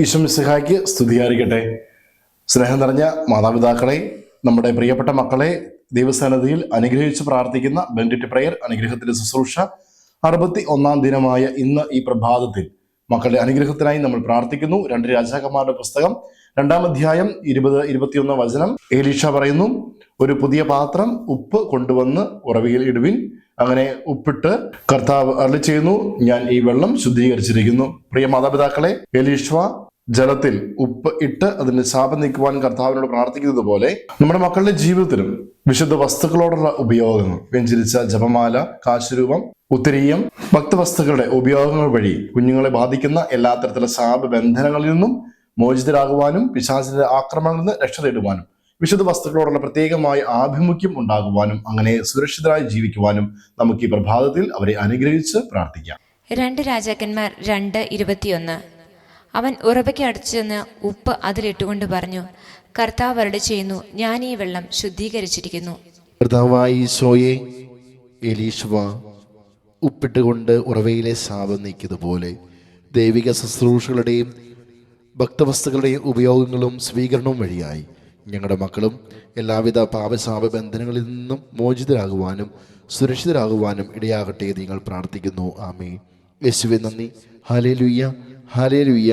ഈശ്വമിസിഹായ്ക്ക് സ്തുതിയായിരിക്കട്ടെ. സ്നേഹം നിറഞ്ഞ മാതാപിതാക്കളെ നമ്മുടെ പ്രിയപ്പെട്ട മക്കളെ ദൈവസന്നതിയിൽ അനുഗ്രഹിച്ച് പ്രാർത്ഥിക്കുന്ന ബെൻഡിറ്റ് പ്രയർ അനുഗ്രഹത്തിന്റെ ശുശ്രൂഷ അറുപത്തി ഒന്നാം ദിനമായ ഇന്ന് ഈ പ്രഭാതത്തിൽ മക്കളുടെ അനുഗ്രഹത്തിനായി നമ്മൾ പ്രാർത്ഥിക്കുന്നു. രണ്ട് രാജാക്കന്മാരുടെ പുസ്തകം രണ്ടാം അധ്യായം ഇരുപത് ഇരുപത്തിയൊന്ന് വചനം. ഏലീഷ പറയുന്നു ഒരു പുതിയ പാത്രം ഉപ്പ് കൊണ്ടുവന്ന് ഉറവിയിൽ ഇടുവിൻ. അങ്ങനെ ഉപ്പിട്ട് കർത്താവ് അരളി ചെയ്യുന്നു ഞാൻ ഈ വെള്ളം ശുദ്ധീകരിച്ചിരിക്കുന്നു. പ്രിയ മാതാപിതാക്കളെ എലീഷ്വ ജലത്തിൽ ഉപ്പ് ഇട്ട് അതിന് ശാപം നീക്കുവാൻ കർത്താവിനോട് പ്രാർത്ഥിക്കുന്നത് പോലെ നമ്മുടെ മക്കളുടെ ജീവിതത്തിലും വിശുദ്ധ വസ്തുക്കളോടുള്ള ഉപയോഗങ്ങൾ വ്യഞ്ചരിച്ച ജപമാല കാശുരൂപം ഉത്തരീയം ഭക്തവസ്തുക്കളുടെ ഉപയോഗങ്ങൾ വഴി കുഞ്ഞുങ്ങളെ ബാധിക്കുന്ന എല്ലാ തരത്തിലുള്ള ശാപ ബന്ധനങ്ങളിൽ നിന്നും മോചിതരാകുവാനും പിശാചിന്റെ ആക്രമണങ്ങളിൽ നിന്ന് രക്ഷ നേടുവാനും വിശുദ്ധ വസ്തുക്കളോടുള്ള പ്രത്യേകമായ ആഭിമുഖ്യം ഉണ്ടാകുവാനും അങ്ങനെ സുരക്ഷിതരായി ജീവിക്കുവാനും നമുക്ക് ഈ പ്രഭാതത്തിൽ അവരെ അനുഗ്രഹിച്ച് പ്രാർത്ഥിക്കാം. രണ്ട് രാജാക്കന്മാർ രണ്ട് ഇരുപത്തിയൊന്ന്. അവൻ ഉറവയ്ക്ക് അടുത്ത് ചെന്ന് ഉപ്പ് അതിലിട്ടുകൊണ്ട് പറഞ്ഞു കർത്താവ് അരുടെ ചെയ്യുന്നു ഞാൻ ഈ വെള്ളം ശുദ്ധീകരിച്ചിരിക്കുന്നു. കർത്താവായ ഈശോയെ എലീശ്വ ഉപ്പിട്ടുകൊണ്ട് ഉറവയിലെ ശാപം നീക്കിയതുപോലെ ദൈവിക ശുശ്രൂഷകളുടെയും ഭക്തവസ്തുക്കളുടെയും ഉപയോഗങ്ങളും സ്വീകരണവും വഴിയായി ഞങ്ങളുടെ മക്കളും എല്ലാവിധ പാപശാപ ബന്ധനങ്ങളിൽ നിന്നും മോചിതരാകുവാനും സുരക്ഷിതരാകുവാനും ഇടയാകട്ടെ നിങ്ങൾ പ്രാർത്ഥിക്കുന്നു. ആമേ യേശുവെ നന്ദി. ഹാലേ ലുയ്യ ഹാലേ ലുയ്യ